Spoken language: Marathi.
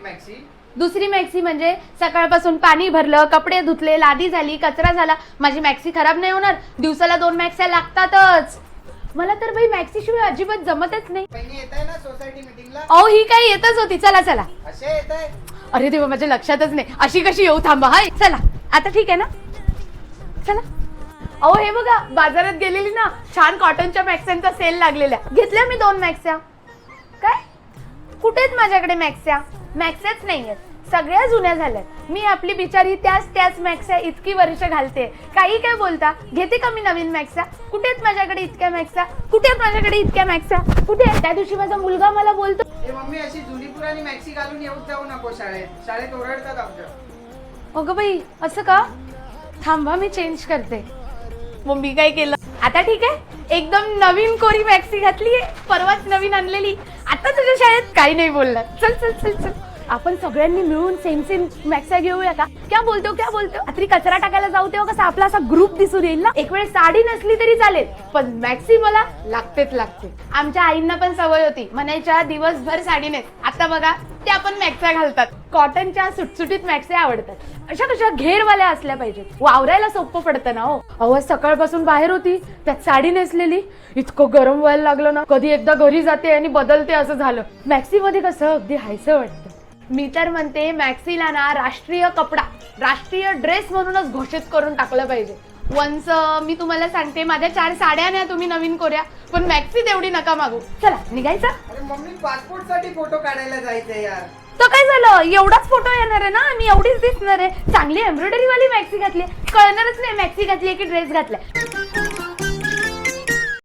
मॅक्सी? दुसरी मॅक्सी म्हणजे सकाळपासून पाणी भरलं कपडे धुतले लादी झाली कचरा झाला. माझी मॅक्सी खराब नाही होणार. दिवसाला दोन मॅक्स्या लागतातच. मला तर बाई मॅक्सी शिवाय अजिबात जमतच नाही. बहिणी येत आहे ना सोसायटी मीटिंगला अहो ही काय येतच होती. चला चला. असे येत आहे अरे देवा माझ्या लक्षातच नाही. अशी कशी येऊ थांबा हाय. चला. आता ठीक आहे ना? चला. अहो हे बघा बाजारात गेलेली ना छान कॉटनच्या मॅक्स्यांचा सेल लागलेल्या. घेतल्या मी दोन मॅक्स्या. कुठेच माझ्याकडे मॅक्स्या मॅक्स्याच नाहीयेत सगळ्या जुन्या झाल्यात. मी आपली बिचारी त्याच त्याच मॅक्स्या इतकी वर्ष घालते. काही काय बोलता? घेते का मी नवीन मॅक्स्या कुठेच माझ्याकडे इतक्या मॅक्स्या कुठेच माझ्याकडे इतक्या मॅक्स्या कुठे? त्या दिवशी माझा मुलगा मला बोलतो ए मम्मी अशी जुनी पुराणी मॅक्सी घालून येऊच जाऊ नको शाळेत. शाळेत ओरडतात आमच्या अगं बाई असं का? थांबा मी चेंज करते. मग मी काय केलं? आता ठीक आहे? एकदम नवीन कोरी मॅक्सी घातली परवाच नवीन आणलेली. आता तुझ्या शाळेत काही नाही बोलणार चल चल चल चल. आपण सगळ्यांनी मिळून सेम सेम मॅक्सा घेऊया का? क्या बोलतो क्या बोलतो? रात्री कचरा टाकायला जाऊ तेव्हा कसा आपला असा ग्रुप दिसून येईल ना? एक वेळ साडी नसली तरी चालेल पण मॅक्सी मला लागतेच लागते. आमच्या आईंना पण सवय होती म्हणायच्या दिवसभर साडी नाही आता बघा त्या पण मॅक्सा घालतात. कॉटनच्या सुटसुटीत मॅक्से आवडतात. अशा कशा घेरवाल्या असल्या पाहिजेत. वावरायला सोपं पडतं ना हो. अहो सकाळपासून बाहेर होती त्यात साडी नेसलेली. इतकं गरम व्हायला लागलं ना. कधी एकदा घरी जाते आणि बदलते असं झालं. मॅक्सी मध्ये कसं अगदी हायसं वाटतं. मी तर म्हणते मॅक्सीला ना राष्ट्रीय कपडा राष्ट्रीय ड्रेस म्हणूनच घोषित करून टाकलं पाहिजे. वन्स मी तुम्हाला सांगते माझ्या चार साड्या न्या तुम्ही नवीन कोऱ्या पण मॅक्सी तेवढी नका मागू. चला निघायचं? अरे मम्मी पासपोर्टसाठी फोटो काढायला जायचंय यार. तर काय झालं? एवढाच फोटो येणार आहे ना? मी एवढीच दिसणार आहे. चांगली एम्ब्रॉयडरी वाली मॅक्सी घातली. कळणारच नाही मॅक्सी घातली की ड्रेस घातलाय.